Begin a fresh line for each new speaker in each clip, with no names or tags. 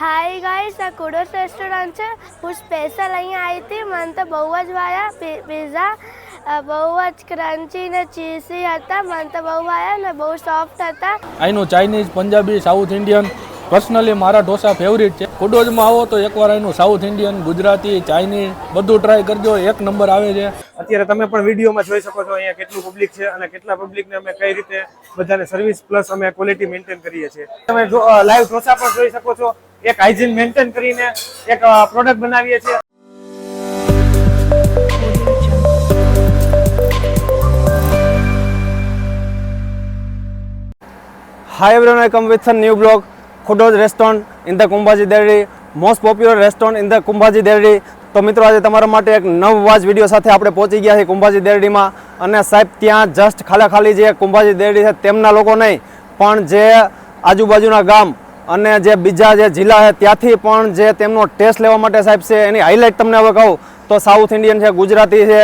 Hi guys આ કુડોસ restaurant છે. હું સ્પેશિયલ અહીંયા આવી હતી. મને તો બહુ જ ભાયા પીઝા બહુ જ ક્રન્ચી ને ચીઝી હતા. મને તો બહુ ભાયા ને બહુ સોફ્ટ હતા.
અહીંનું Chinese Punjabi South Indian personally મારા ઢોસા ફેવરિટ છે. કુડોજમાં આવો તો એકવાર એનું સાઉથ ઇન્ડિયન ગુજરાતી ચાઇનીઝ બધું ટ્રાય કરજો. એક નંબર આવે છે.
અત્યારે તમે પણ વિડીયોમાં જોઈ શકો છો અહીંયા કેટલું પબ્લિક છે અને કેટલા પબ્લિકને અમે કઈ રીતે બધાને સર્વિસ પ્લસ અમે ક્વોલિટી મેન્ટેન કરીએ છીએ. તમે લાઈવ ઢોસા પણ જોઈ શકો છો. એક હાઇજીન મેન્ટેન કરીને એક પ્રોડક્ટ બનાવીએ છીએ. Hi everyone, welcome with with new new blog, restaurant in the Kumbhaji Derdi most popular restaurant in the Kumbhaji Derdi તો મિત્રો આજે તમારા માટે એક નવ વાજ વીડિયો સાથે આપણે પહોંચી ગયા છીએ કુંભાજી દેરડીમાં અને સાહેબ ત્યાં જસ્ટ ખાલા ખાલી જે કુંભાજી દેરડી છે તેમના લોકો નહીં પણ જે આજુબાજુના ગામ અને જે બીજા જે જિલ્લા છે ત્યાંથી પણ જે તેમનો ટેસ્ટ લેવા માટે સાહેબ છે એની હાઇલાઇટ તમને હવે કહું. તો સાઉથ ઇન્ડિયન છે ગુજરાતી છે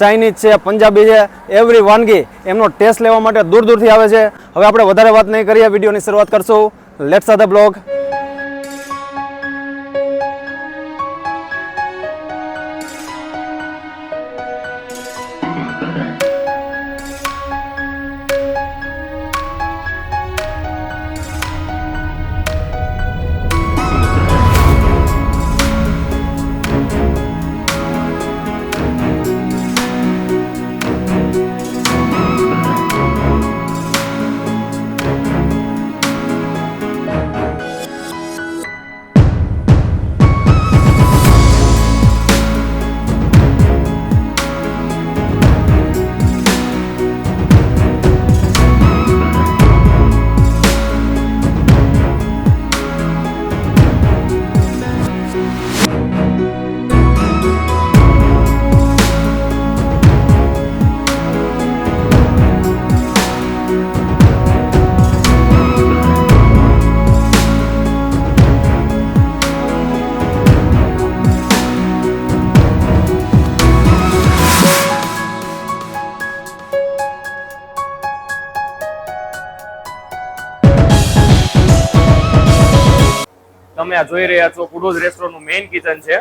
ચાઇનીઝ છે પંજાબી છે એવરી વાનગી એમનો ટેસ્ટ લેવા માટે દૂર દૂરથી આવે છે. હવે આપણે વધારે વાત નહીં કરીએ વિડીયોની શરૂઆત કરશું. લેટ્સ ધ બ્લોગ આ જોઈ રહ્યા છો કુડોઝ રેસ્ટોરન્ટનું મેઇન કિચન છે.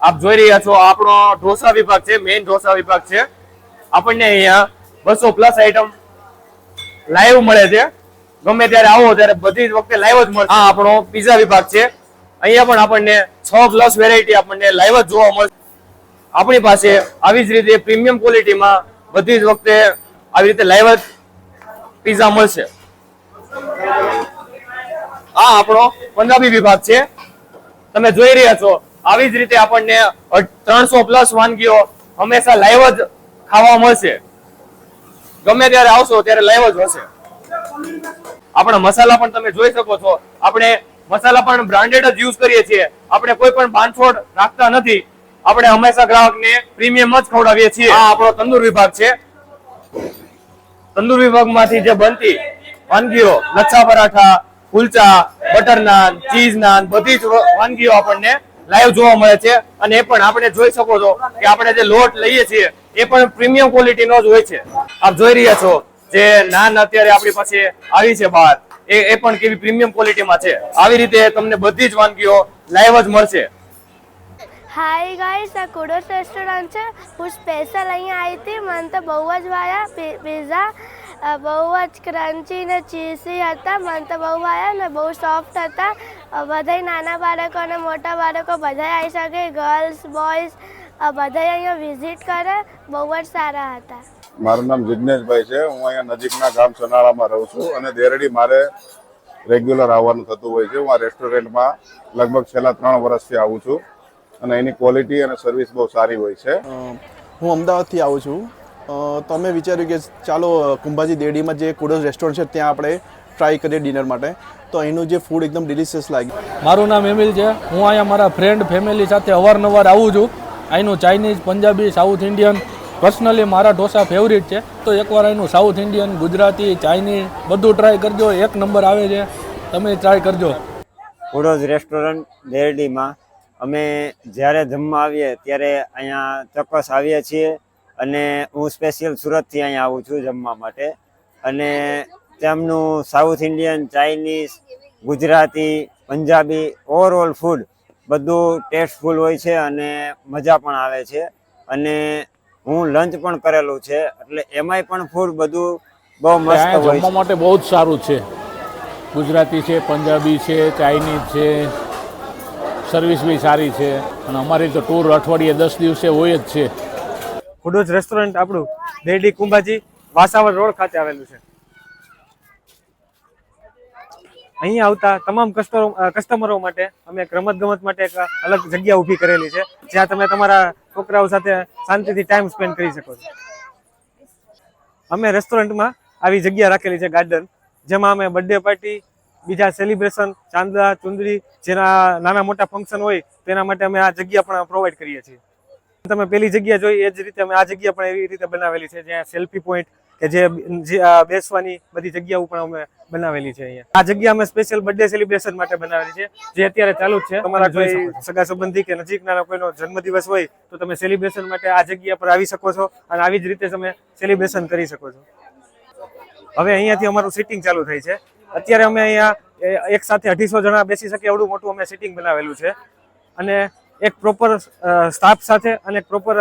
આપ જોઈ રહ્યા છો, આપણો ઢોસા વિભાગ છે મેઇન ઢોસા વિભાગ છે. આપણને અહીંયા બસો પ્લસ આઈટમ લાઈવ મળે છે. ગમે ત્યારે આવો, ત્યારે બધી જ વખતે લાઈવ જ મળે આ આપણો પીઝા વિભાગ છે. અહીંયા પણ આપણને છ પ્લસ વેરાયટી આપણને લાઈવ જ જોવા મળશે. આપણી પાસે આવી જ રીતે પ્રીમિયમ ક્વોલિટીમાં બધી જ વખતે આવી રીતે લાઈવ જ પીઝા મળશે. આ આપણો પંજાબી વિભાગ છે. તમે જોઈ રહ્યા છો, આવી જ રીતે આપણને ત્રણસો પ્લસ વાનગીઓ હંમેશા લાઈવ જ ખાવા મળશે. ગમે ત્યારે આવશો ત્યારે લાઈવ જ હશે. આપણા મસાલા પણ તમે જોઈ શકો છો. આપણે મસાલા પણ બ્રાન્ડેડ જ યુઝ કરીએ છીએ. આપણે કોઈ પણ બાંધછોડ રાખતા નથી. આપણે હંમેશા ગ્રાહકને પ્રીમિયમ જ ખવડાવીએ છીએ. આ આપણો તંદુર વિભાગ છે. તંદુર વિભાગમાંથી જે બનતી વાનગીઓ, લચ્છા પરાઠા કુલચા બટર નાન ચીઝ નાન બધી જ વાનગીઓ આપણને લાઈવ જોવા મળે છે. અને એ પણ આપણે જોઈ શકો છો કે આપણે જે લોટ લઈએ છીએ, એ પણ પ્રીમિયમ ક્વોલિટીનો જ હોય છે. આપ જોઈ રહ્યા છો જે નાન અત્યારે આપણી પાસે આવી છે બહાર. એ એ પણ કેવી પ્રીમિયમ ક્વોલિટીમાં છે. આવી રીતે તમને બધી જ વાનગીઓ લાઈવ જ મળશે.
હાય ગાઈસ આ કુડોસ રેસ્ટોરન્ટ છે. હું સ્પેશિયલ અહીંયા આવી હતી. મને તો બહુ જ વાયા પિઝા બહુ જ ક્રન્ચી ને ચીસી હતા. મને તો બહુ ભાયા ને બહુ સોફ્ટ હતા. બધાય નાના બાળકો અને મોટા બાળકો બધાય આવી શકે ગર્લ્સ બોયઝ બધાય અહીંયા વિઝિટ કરે. બહુ જ સારા હતા.
મારું નામ જિજ્ઞેશભાઈ છે. હું અહીંયા નજીકના ગામ સોનાળામાં રહું છું અને દેરડી મારે રેગ્યુલર આવવાનું થતું હોય છે. હું આ રેસ્ટોરન્ટમાં લગભગ છેલ્લા ત્રણ વર્ષથી આવું છું અને એની ક્વોલિટી અને સર્વિસ બહુ સારી હોય છે.
હું અમદાવાદથી આવું છું. તો અમે વિચાર્યું કે ચાલો કુંભાજી દેડીમાં જે કુડોસ રેસ્ટોરન્ટ છે ત્યાં આપણે ટ્રાય કરીએ ડિનર માટે. તો અહીંનું જે ફૂડ એકદમ ડિલિશિયસ લાગ્યું.
મારું નામ એમિલ છે. હું અહીંયા મારા ફ્રેન્ડ ફેમિલી સાથે અવારનવાર આવું છું. અહીંનું Chinese Punjabi South Indian personally મારા ઢોસા ફેવરિટ છે. તો એકવાર અહીંનું સાઉથ ઇન્ડિયન ગુજરાતી ચાઇનીઝ બધું ટ્રાય કરજો. એક નંબર આવે છે. તમે ટ્રાય કરજો.
કુડોઝ રેસ્ટોરન્ટ દેરડીમાં અમે જ્યારે જમવા આવીએ ત્યારે અહીંયા ચોક્કસ આવીએ છીએ. અને હું સ્પેશિયલ સુરતથી અહીંયા આવું છું જમવા માટે. અને તેમનું South Indian Chinese Gujarati Punjabi overall food બધું ટેસ્ટફુલ હોય છે અને મજા પણ આવે છે. અને હું લંચ પણ કરેલું છે એટલે એમાંય પણ ફૂડ બધું બહુ મસ્ત હોય
જમવા માટે બહુ જ સારું છે. ગુજરાતી છે પંજાબી છે ચાઇનીઝ છે સર્વિસ બી સારી છે. અને અમારી તો ટૂર અઠવાડિયે દસ દિવસે હોય જ છે.
કુડોજ રેસ્ટોરન્ટ આપણું, દેડી કુંભાજી વાસાવર રોડ ખાતે આવેલું છે. અહીંયા આવતા તમામ કસ્ટમરો કસ્ટમરો માટે, અમે એક રમત ગમત માટે એક અલગ જગ્યા ઊભી કરેલી છે, જ્યાં તમે તમારા છોકરાઓ સાથે શાંતિથી ટાઈમ સ્પેન્ડ કરી શકો છો. અમે રેસ્ટોરન્ટમાં આવી જગ્યા રાખેલી છે ગાર્ડન જેમાં અમે બર્થડે પાર્ટી બીજા સેલિબ્રેશન ચાંદા ચુંદડી, જેના નાના મોટા ફંક્શન હોય, તેના માટે અમે આ જગ્યા પણ પ્રોવાઈડ કરીએ છીએ. તમે પેલી જગ્યા જોઈ એ જ રીતે અમે આ જગ્યા પણ એવી રીતે બનાવેલી છે જ્યાં સેલ્ફી પોઈન્ટ કે જે બેસવાની બધી જગ્યાઓ પણ અમે બનાવેલી છે અહીંયા. આ જગ્યા અમે સ્પેશિયલ બર્થડે સેલિબ્રેશન માટે બનાવેલી છે જે અત્યારે ચાલુ જ છે. તમારા કોઈ સગા સંબંધી કે નજીકના કોઈનો જન્મદિવસ હોય તો તમે સેલિબ્રેશન માટે આ જગ્યા પર આવી શકો છો અને આવી જ રીતે તમે સેલિબ્રેશન કરી શકો છો. હવે અહીંયાથી અમારું સિટિંગ ચાલુ થઈ છે. અત્યારે અમે અહીંયા એક સાથે અઢીસો જણા બેસી શકે એવડું મોટું અમે સિટિંગ બનાવેલું છે. અને એક પ્રોપર સ્ટાફ સાથે અને પ્રોપર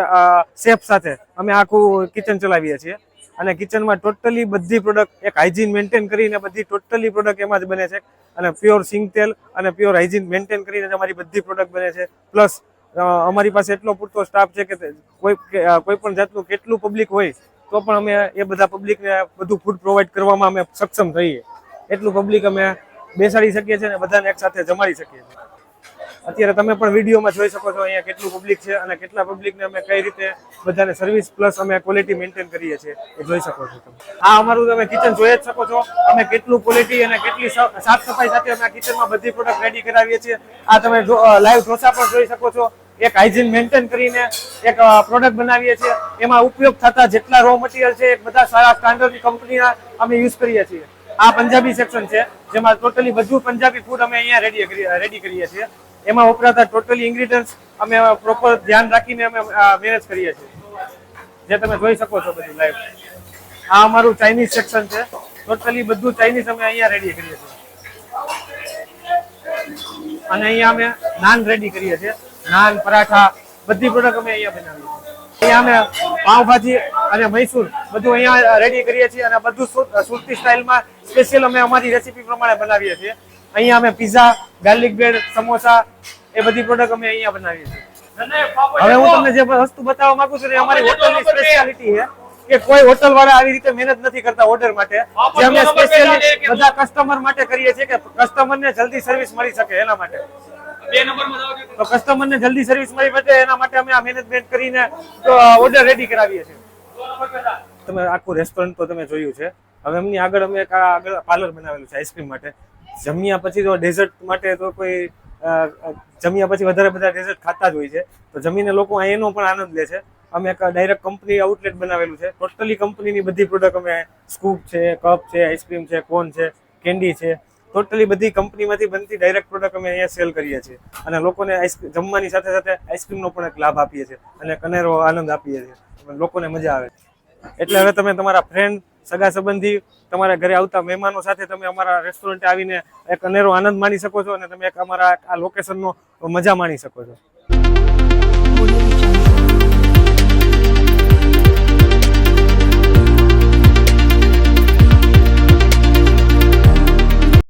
શેફ સાથે અમે આખું કિચન ચલાવીએ છીએ. અને કિચનમાં ટોટલી બધી પ્રોડક્ટ એક હાઇજીન મેન્ટેન કરીને બધી ટોટલી પ્રોડક્ટ એમાં જ બને છે. અને પ્યોર સિંગ તેલ અને પ્યોર હાઇજીન મેન્ટેન કરીને જ અમારી બધી પ્રોડક્ટ બને છે. પ્લસ અમારી પાસે એટલો પૂરતો સ્ટાફ છે કે કોઈ કોઈ પણ જાતનું કેટલું પબ્લિક હોય, તો પણ અમે એ બધા પબ્લિકને બધું ફૂડ પ્રોવાઈડ કરવામાં અમે સક્ષમ થઈએ. એટલું પબ્લિક અમે બેસાડી શકીએ છીએ અને બધાને એક સાથે જમાડી શકીએ છીએ. અત્યારે તમે પણ વિડીયોમાં જોઈ શકો છો અહીંયા કેટલું પબ્લિક છે અને કેટલા પબ્લિકને અમે કઈ રીતે બધાને સર્વિસ પ્લસ અમે ક્વોલિટી મેન્ટેન કરીએ છીએ એ જોઈ શકો છો તમે. આ અમારું તમે કિચન જોઈ જ શકો છો. અમે કેટલું ક્વોલિટી અને કેટલી સાફ સફાઈ સાથે અમે આ કિચનમાં બધી પ્રોડક્ટ રેડી કરાવીએ છીએ. આ તમે લાઈવ ઢોસા પણ જોઈ શકો છો. એક હાઇજીન મેન્ટેન કરીને એક પ્રોડક્ટ બનાવીએ છીએ. એમાં ઉપયોગ થતા જેટલા રો મટીરિયલ છે એ બધા સારા સ્ટાન્ડર્ડ કંપનીના અમે યુઝ કરીએ છીએ. આ પંજાબી સેક્શન છે, જેમાં ટોટલી બધું પંજાબી ફૂડ અમે અહીંયા રેડી રેડી કરીએ છીએ. એમાં વપરાતા ટોટલી ઇન્ગ્રીડિયન્ટ્સ અમે પ્રોપર ધ્યાન રાખીને અમે મેનેજ કરીએ છીએ. જે તમે જોઈ શકો છો બધું લાઈવ આ અમારું ચાઇનીઝ સેક્શન છે. ટોટલી બધું ચાઇનીઝ અમે અહીંયા રેડી કરીએ છીએ. અને અહીંયા અમે નાન રેડી કરીએ છીએ. નાન, પરાઠા, બધી પ્રોડક્ટ અમે અહીંયા બનાવીએ અહીંયા અમે પાવભાજી અને મૈસૂર બધું અહીંયા રેડી કરીએ છીએ અને બધું સુર- સુરતી સ્ટાઇલમાં સ્પેશિયલ અમે અમારી રેસીપી પ્રમાણે બનાવીએ છીએ. અહીંયા અમે પીઝા ગાર્લિક બ્રેડ સમોસા એ બધી પ્રોડક્ટ અમે અહીંયા બનાવીએ છીએ. હવે હું તમને જે વસ્તુ બતાવવા માંગુ છું એ અમારી હોટલની સ્પેશિયાલિટી છે કે કોઈ હોટલ વાળા આવી રીતે મહેનત નથી કરતા ઓર્ડર માટે. જે અમે સ્પેશિયલી બધા કસ્ટમર માટે કરીએ છીએ કે કસ્ટમર ને જલ્દી સર્વિસ મળી શકે એના માટે. તો કસ્ટમર ને જલ્દી સર્વિસ મળી શકે એના માટે અમે આ મેનેજમેન્ટ કરીને ઓર્ડર રેડી કરાવીએ છીએ. તમે આખું રેસ્ટોરન્ટ તો તમે જોયું છે. હવે એમની આગળ અમે એક આગળ પાર્લર બનાવેલું છે આઈસ્ક્રીમ માટે. જમ્યા પછી તો ડેઝર્ટ માટે તો કોઈ જમ્યા પછી વધારે બધા ડેઝર્ટ ખાતા જ હોય છે. તો જમીને લોકો એનો પણ આનંદ લે છે. અમે એક ડાયરેક્ટ કંપની આઉટલેટ બનાવેલું છે. ટોટલી કંપનીની બધી પ્રોડક્ટ અમે સ્કૂપ છે કપ છે આઈસ્ક્રીમ છે કોન છે કેન્ડી છે. ટોટલી બધી કંપનીમાંથી બનતી ડાયરેક્ટ પ્રોડક્ટ અમે અહીંયા સેલ કરીએ છીએ. અને લોકોને જમવાની સાથે સાથે આઈસ્ક્રીમનો પણ એક લાભ આપીએ છીએ. અને કનેરો આનંદ આપીએ છીએ. લોકોને મજા આવે. એટલે હવે તમે તમારા ફ્રેન્ડ સગા સંબંધી તમારા ઘરે આવતા મહેમાનો સાથે તમે અમારા રેસ્ટોરન્ટે આવીને એક અનેરો આનંદ માણી શકો છો અને તમે એક અમારા આ લોકેશનનો મજા માણી શકો છો.